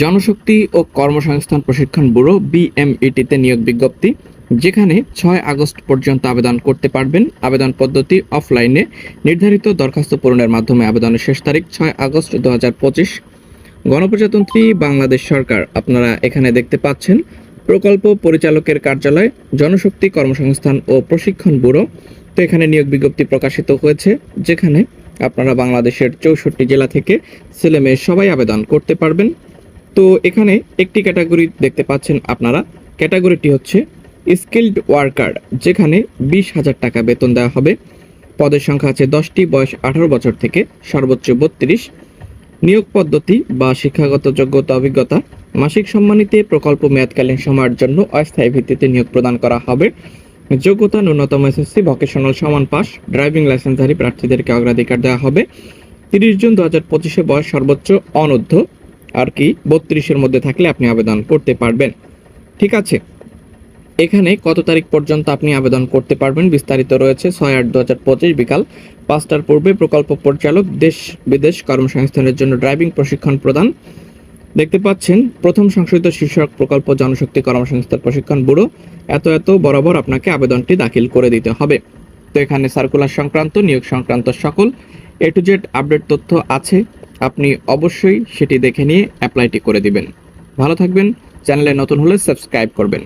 জনশক্তি ও কর্মসংস্থান প্রশিক্ষণ ব্যুরো বিএমইটিতে নিয়োগ বিজ্ঞপ্তি, যেখানে ছয় আগস্ট পর্যন্ত আবেদন করতে পারবেন। আবেদন পদ্ধতি অফলাইনে নির্ধারিত দরখাস্ত পূরণের মাধ্যমে আবেদনের শেষ তারিখ ছয় আগস্ট দু হাজার পঁচিশ। গণপ্রজাতন্ত্রী বাংলাদেশ সরকার, আপনারা এখানে দেখতে পাচ্ছেন, প্রকল্প পরিচালকের কার্যালয়, জনশক্তি কর্মসংস্থান ও প্রশিক্ষণ ব্যুরো। তো এখানে নিয়োগ বিজ্ঞপ্তি প্রকাশিত হয়েছে, যেখানে আপনারা বাংলাদেশের চৌষট্টি জেলা থেকে ছেলে সবাই আবেদন করতে পারবেন। তো এখানে একটি ক্যাটাগরি দেখতে পাচ্ছেন আপনারা। ক্যাটাগরিটি হচ্ছে স্কিল্ড ওয়ার্কার, যেখানে বিশ হাজার টাকা বেতন দেওয়া হবে। পদের সংখ্যা আছে দশটি, বয়স আঠারো বছর থেকে সর্বোচ্চ বত্রিশ। নিয়োগ পদ্ধতি বা শিক্ষাগত যোগ্যতা, অভিজ্ঞতা, মাসিক সম্মানিতে প্রকল্প মেয়াদকালীন সময়ের জন্য অস্থায়ী ভিত্তিতে নিয়োগ প্রদান করা হবে। যোগ্যতা, ন্যূনতম এসএসসি, ভোকেশনাল, সমান পাস, ড্রাইভিং লাইসেন্সধারী প্রার্থীদেরকে অগ্রাধিকার দেওয়া হবে। তিরিশ জুন দু হাজার পঁচিশে বয়স সর্বোচ্চ অনূর্ধ্ব। আর কি, বত্রিশের মধ্যে থাকলে আপনি আবেদন করতে পারবেন। ঠিক আছে? এখানে কত তারিখ পর্যন্ত আপনি আবেদন করতে পারবেন বিস্তারিত রয়েছে ছয় আট দু হাজার পঁচিশ বিকাল। পাঁচটার পূর্বে প্রকল্প পরিচালক দেশ বিদেশ কর্মসংস্থানের জন্য ড্রাইভিং প্রশিক্ষণ প্রদান। দেখতে পাচ্ছেন, প্রথম সংশোধিত শীর্ষক প্রকল্প জনশক্তি কর্মসংস্থান প্রশিক্ষণ ব্যুরো। এত এত বরাবর আপনাকে আবেদনটি দাখিল করে দিতে হবে। তো এখানে সার্কুলার সংক্রান্ত, নিয়োগ সংক্রান্ত সকল এ টু জেড আপডেট তথ্য আছে। আপনি অবশ্যই সেটি দেখে নিয়ে অ্যাপ্লাইটি করে দিবেন। ভালো থাকবেন, চ্যানেলে নতুন হলে সাবস্ক্রাইব করবেন।